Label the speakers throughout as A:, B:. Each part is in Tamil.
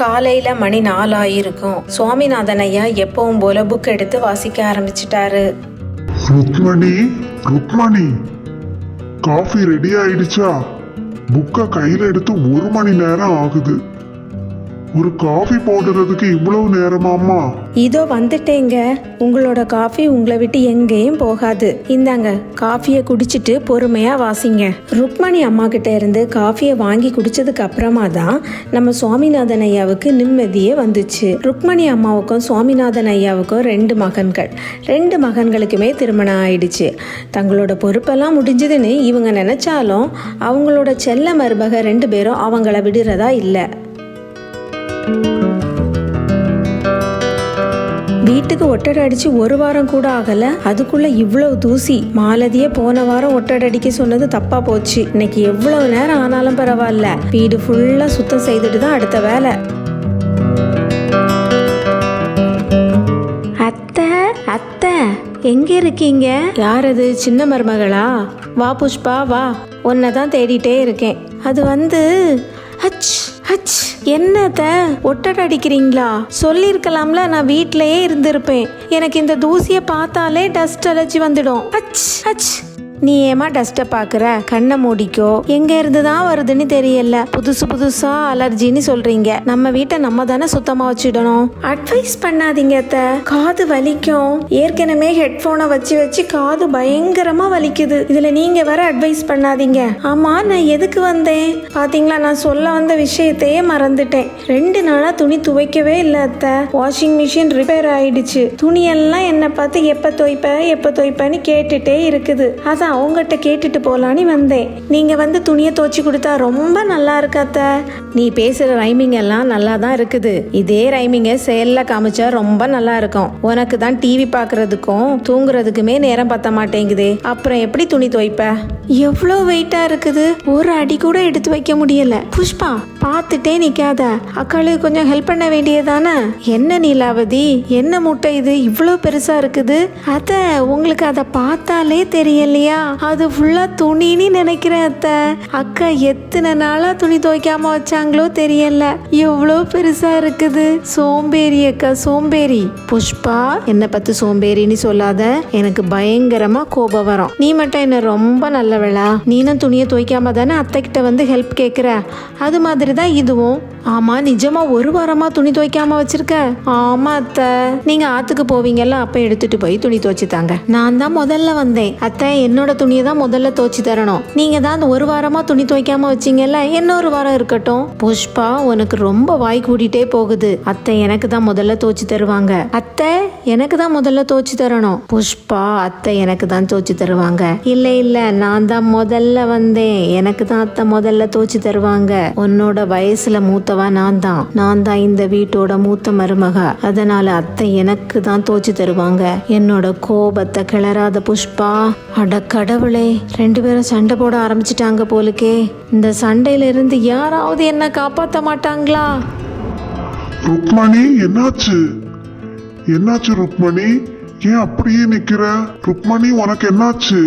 A: காலையில மணி நாலாயிருக்கும். சுவாமிநாதன் ஐயா எப்பவும் போல புக் எடுத்து வாசிக்க ஆரம்பிச்சிட்டாரு.
B: ருக்மணி ருக்மணி காஃபி ரெடி ஆயிடுச்சா? புக்கை கையில எடுத்து ஒரு மணி நேரம் ஆகுது. ஒரு காஃபி போடுறதுக்கு இவ்வளவு நேரமாமா
A: இதோ வந்துட்டேங்க. உங்களோட காஃபி உங்களை விட்டு எங்கேயும் போகாது. இந்தாங்க காஃபியை குடிச்சிட்டு பொறுமையா வாசிங்க. ருக்மணி அம்மா கிட்ட இருந்து காஃபியை வாங்கி குடிச்சதுக்கு அப்புறமா தான் நம்ம சுவாமிநாதன் ஐயாவுக்கு நிம்மதியே வந்துச்சு. ருக்மணி அம்மாவுக்கும் சுவாமிநாதன் ஐயாவுக்கும் ரெண்டு மகன்கள். ரெண்டு மகன்களுக்குமே திருமணம் ஆயிடுச்சு. தங்களோட பொறுப்பெல்லாம் முடிஞ்சதுன்னு இவங்க நினைச்சாலும் அவங்களோட செல்ல மருமக ரெண்டு பேரும் அவங்கள விடுறதா இல்லை. வீட்டுக்கு ஒட்டடை அடிச்சு ஒரு வாரம் கூட ஆகல. அதுக்குள்ள இவ்வளவு தூசி. மாலதியே போன வாரம் ஒட்டடை அடிக்க சொன்னது தப்பா போச்சு. இன்னைக்கு எவ்வளவு நேரம் ஆனாலும் பரவாயில்ல. வீடு ஃபுல்லா சுத்தம் செய்துட்டு தான் அடுத்த வேலை. அத்தை அத்தை எங்க இருக்கீங்க? யார் அது சின்ன மருமகளா? வா புஷ்பா வா. உன்னை தான் தேடிட்டே இருக்கேன். அது வந்து அச். அச் என்னத்த? ஒட்டடை அடிக்கிறீங்களா? சொல்லியிருக்கலாம்ல நான் வீட்டிலேயே இருந்திருப்பேன். எனக்கு இந்த தூசியை பார்த்தாலே டஸ்ட் அலர்ஜி வந்துடும். அச் அச். நீ ஏமா டஸ்ட்டை பார்க்குற கண்ணை மூடிக்கோ. எங்க இருந்து தான் வருதுன்னு தெரியல. புதுசு புதுசா அலர்ஜின்னு சொல்றீங்க. நம்ம வீட்டை நம்ம தானே சுத்தமா வச்சிடணும். அட்வைஸ் பண்ணாதீங்க அத்த. காது வலிக்கும். ஏற்கனவே ஹெட்ஃபோனை வச்சு வச்சு காது பயங்கரமா வலிக்குது. இதுல நீங்க வேற அட்வைஸ் பண்ணாதீங்க. ஆமா நான் எதுக்கு வந்தேன்? பாத்தீங்களா நான் சொல்ல வந்த விஷயத்தையே மறந்துட்டேன். ரெண்டு நாளா துணி துவைக்கவே இல்லை அத்தை. வாஷிங் மிஷின் ரிப்பேர் ஆயிடுச்சு. துணியெல்லாம் என்னை பார்த்து எப்ப துவைப்ப எப்ப துவைப்பன்னு கேட்டுட்டே இருக்குது. அதான் அவங்ககிட்ட கேட்டுட்டு போகலான்னு வந்தேன். நீங்க வந்து துணியை துவச்சி கொடுத்தா ரொம்ப நல்லா இருக்காத்த நீ பேசுற ரைமிங் எல்லாம் நல்லா தான் இருக்குது. இதே ரைமிங்கை செயல்ல காமிச்சா ரொம்ப நல்லா இருக்கும். உனக்கு தான் டிவி பார்க்குறதுக்கும் தூங்குறதுக்குமே நேரம் பத்த மாட்டேங்குதே. அப்புறம் எப்படி துணி துவைப்ப? எவ்வளோ வெயிட்டா இருக்குது? ஒரு அடி கூட எடுத்து வைக்க முடியல. புஷ்பா பார்த்துட்டே நிற்காத அக்காளுக்கு கொஞ்சம் ஹெல்ப் பண்ண வேண்டியதானே என்ன நீலாவதி? என்ன முட்டை இது? இவ்வளோ பெருசாக இருக்குது. அத்தை உங்களுக்கு அதை பார்த்தாலே தெரியலையா? அது ஃபுல்லாக துணின்னு நினைக்கிறேன் அத்தை. அக்கா எத்தனை நாளாக துணி துவைக்காம வச்சாங்களோ தெரியல. எவ்வளோ பெருசாக இருக்குது. சோம்பேறி அக்கா சோம்பேறி. புஷ்பா என்னை பார்த்து சோம்பேறின்னு சொல்லாத. எனக்கு பயங்கரமாக கோபம் வரும். நீ மட்டும் என்ன ரொம்ப நல்லவளா? நீனும் துணியை துவைக்காம தானே அத்தை கிட்ட வந்து ஹெல்ப் கேட்குற அது மாதிரி தான் இதுவும் ஆமாம் நிஜமாக ஒரு வாரமாக துணி துவைக்காம வச்சிருக்க? ஆமாம் அத்தை. நீங்கள் ஆற்றுக்கு போவீங்கல்ல அப்போ எடுத்துட்டு போய் துணி துவைச்சி தாங்க. நான் தான் முதல்ல வந்தேன். அத்தை என்னோட துணியை தான் முதல்ல துவைச்சி தரணும். நீங்கள் தான் அந்த ஒரு வாரமாக துணி துவைக்காம வச்சிங்கல்ல இன்னொரு வாரம் இருக்கட்டும். புஷ்பா உனக்கு ரொம்ப வாய் கூட்டிகிட்டே போகுது. அத்தை எனக்கு தான் முதல்ல துவைச்சி தருவாங்க. அத்தை எனக்கு தான் முதல்ல துவைச்சி தரணும். புஷ்பா அத்தை எனக்கு தான் துவைச்சி தருவாங்க. இல்லை இல்லை நான் தான் முதல்ல வந்தேன். எனக்கு தான் அத்தை முதல்ல துவைச்சி தருவாங்க. உன்னோட வயசில் மூத்த மூத்தவா நான் தான் நான் தான் இந்த வீட்டோட மூத்த மருமக. அதனால அத்தை எனக்கு தான் தோச்சு தருவாங்க. என்னோட கோபத்தை கிளறாத புஷ்பா. அட கடவுளே ரெண்டு பேரும் சண்டை போட ஆரம்பிச்சிட்டாங்க போலுக்கே. இந்த சண்டையில இருந்து யாராவது என்ன காப்பாத்த மாட்டாங்களா?
B: ருக்மணி என்னாச்சு? என்னாச்சு ருக்மணி? ஏன் அப்படியே நிக்கிற? ருக்மணி உனக்கு என்னாச்சு?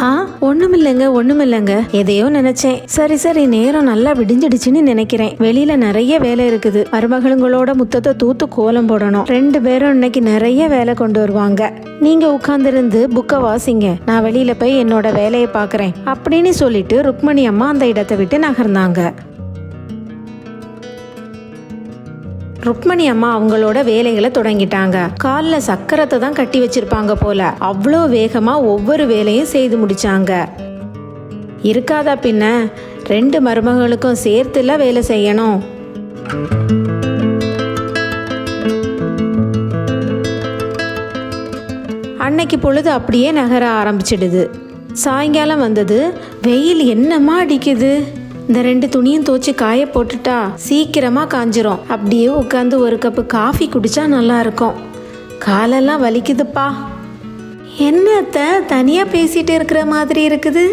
A: ஆ ஒண்ணுமில்லைங்க ஒண்ணுமில்லைங்க. எதையோ நினைச்சேன். சரி சரி நேரம் நல்லா விடிஞ்சிடுச்சுன்னு நினைக்கிறேன். வெளியில நிறைய வேலை இருக்குது. மருமகளுங்களோட முத்தத்தை தூத்து கோலம் போடணும். ரெண்டு பேரும் இன்னைக்கு நிறைய வேலை கொண்டு வருவாங்க. நீங்க உட்கார்ந்திருந்து புக்கை வாசிங்க. நான் வெளியில போய் என்னோட வேலையை பாக்குறேன் அப்படின்னு சொல்லிட்டு ருக்மணி அம்மா அந்த இடத்தை விட்டு நகர்ந்தாங்க. ருக்மணி அம்மா அவங்களோட வேலைகளை தொடங்கிட்டாங்க. காலில் சக்கரத்தை தான் கட்டி வச்சிருப்பாங்க போல. அவ்வளோ வேகமா ஒவ்வொரு வேலையும் செய்து முடிச்சாங்க. இருக்காதா பின்ன? ரெண்டு மருமகளுக்கும் சேர்த்துல வேலை செய்யணும். அன்னைக்கு பொழுது அப்படியே நகர ஆரம்பிச்சிடுது. சாயங்காலம் வந்தது. வெயில் என்னமா அடிக்குது? இந்த ரெண்டு துணியும் துவச்சி காய போட்டுட்டா சீக்கிரமா காஞ்சிரும். அப்படியே உட்காந்து ஒரு கப்பு காஃபி குடிச்சா நல்லா இருக்கும் காலெல்லாம் வலிக்குதுப்பா. என்னத்த தனியாக தனியா பேசிட்டு இருக்கிற மாதிரி இருக்குது?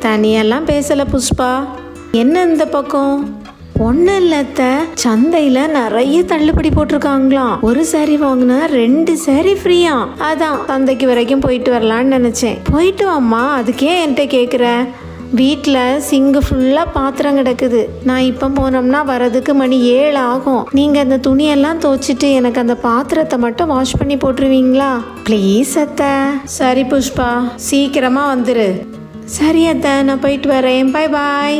A: தனியெல்லாம் பேசல புஷ்பா. என்ன இந்த பக்கம்? ஒன்றும் இல்லத்த சந்தையில் நிறைய தள்ளுபடி போட்டிருக்காங்களாம். ஒரு சாரி வாங்கினா ரெண்டு சாரி ஃப்ரீயா அதான் சந்தைக்கு வரைக்கும் போயிட்டு வரலான்னு நினச்சேன். போயிட்டு வாம்மா அதுக்கே என்கிட்ட கேட்குற வீட்டில் சிங்கு ஃபுல்லாக பாத்திரம் கிடக்குது. நான் இப்போ போனோம்னா வரதுக்கு மணி ஏழு ஆகும். நீங்கள் அந்த துணியெல்லாம் துவைச்சிட்டு எனக்கு அந்த பாத்திரத்தை மட்டும் வாஷ் பண்ணி போட்டுருவீங்களா? ப்ளீஸ் அத்தை. சரி புஷ்பா சீக்கிரமாக வந்துரு. சரி அத்தை நான் போயிட்டு வரேன். பாய் பாய்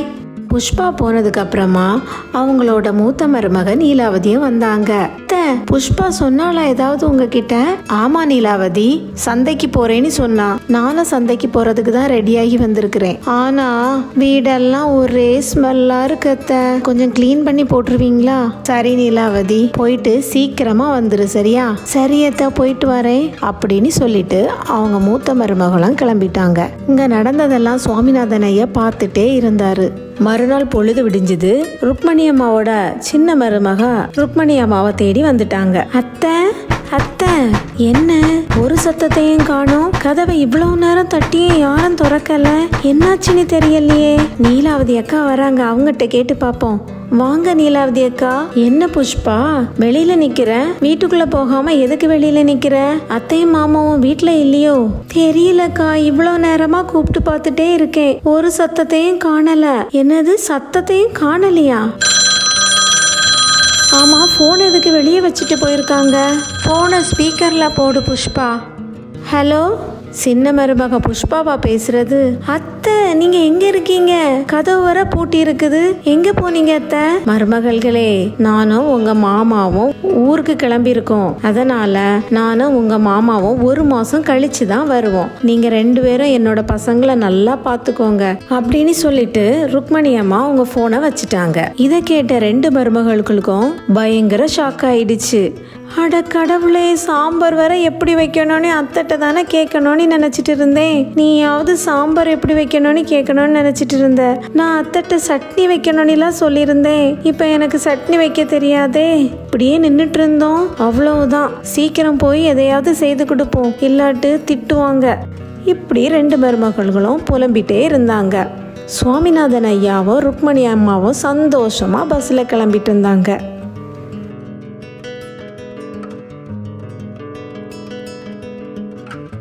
A: புஷ்பா போனதுக்கு அப்புறமா அவங்களோட மூத்த மருமக நீலாவதியும் வந்தாங்க. புஷ்பா சொன்னாலா ஏதாவது உங்ககிட்ட? ஆமா நீலாவதி சந்தைக்கு போறேன்னு சொன்னா. நானும் சந்தைக்கு போறதுக்கு தான் ரெடியாகி வந்திருக்கிறேன். ஆனா வீடெல்லாம் ஒரே ஸ்மெல்லா இருக்கத்த கொஞ்சம் க்ளீன் பண்ணி போட்டுருவீங்களா? சரி நீலாவதி போயிட்டு சீக்கிரமா வந்துரு சரியா? சரி போயிட்டு வரேன் அப்படின்னு சொல்லிட்டு அவங்க மூத்த மருமகளும் கிளம்பிட்டாங்க. இங்க நடந்ததெல்லாம் சுவாமிநாதன் ஐயா பார்த்துட்டே இருந்தாரு. மறுநாள் பொழுது விடிஞ்சது. ருக்மணி அம்மாவோட சின்ன மருமக ருக்மணி அம்மாவை தேடி வந்துட்டாங்க. அத்தை அத்தை என்ன? ஒரு சத்தத்தையும் காணோம். கதவை இவ்வளவு நேரம் தட்டியே யாரும் திறக்கல. என்னாச்சுன்னு தெரியலையே. நீலாவதி அக்கா வராங்க. அவங்ககிட்ட கேட்டு பார்ப்போம். வாங்க நீலாவதி அக்கா. என்ன புஷ்பா? வெளியில நிக்கிற? வீட்டுக்குள்ள போகாம எதுக்கு வெளியில நிக்கிற? அத்தையும் மாமாவும் வீட்டுல இல்லையோ? தெரியலக்கா. இவ்வளோ நேரமா கூப்பிட்டு பார்த்துட்டே இருக்கேன். ஒரு சத்தத்தையும் காணல. என்னது? சத்தத்தையும் காணலையா? ஆமாம் ஃபோன் எதுக்கு வெளியே வச்சுட்டு போயிருக்காங்க? ஃபோனை ஸ்பீக்கரில் போடு புஷ்பா. ஹலோ சின்ன மருமக புஷ்பாவா பேசுறது? அத்தை நீங்க எங்க இருக்கீங்க? கதவு வர பூட்டி இருக்குது. எங்க போனீங்க அத்தை? மருமகள்களே நானும் உங்க மாமாவும் ஊருக்கு கிளம்பி இருக்கோம் அதனால நானும் உங்க மாமாவும் ஒரு மாசம் கழிச்சு தான் வருவோம். நீங்க ரெண்டு பேரும் என்னோட பசங்களை நல்லா பாத்துக்கோங்க அப்படின்னு சொல்லிட்டு ருக்மணி அம்மா உங்க போனை வச்சுட்டாங்க. இதை கேட்ட ரெண்டு மருமகளுக்கும் பயங்கர ஷாக் ஆயிடுச்சு. அட கடவுளே சாம்பார் வர எப்படி வைக்கணும்னு அத்தட்ட தானே கேட்கணும்னு நினச்சிட்டு இருந்தேன். நீயாவது சாம்பார் எப்படி வைக்கணும்னு கேட்கணும்னு நினச்சிட்டு இருந்த. நான் அத்தட்ட சட்னி வைக்கணும்னுலாம் சொல்லியிருந்தேன். இப்போ எனக்கு சட்னி வைக்க தெரியாதே. இப்படியே நின்றுட்டு இருந்தோம். அவ்வளவுதான். சீக்கிரம் போய் எதையாவது செய்து கொடுப்போம். இல்லாட்டு திட்டுவாங்க. இப்படி ரெண்டு மருமகள்களும் புலம்பிட்டே இருந்தாங்க. சுவாமிநாதன் ஐயாவும் ருக்மணி அம்மாவும் சந்தோஷமா பஸ்ல கிளம்பிட்டு இருந்தாங்க.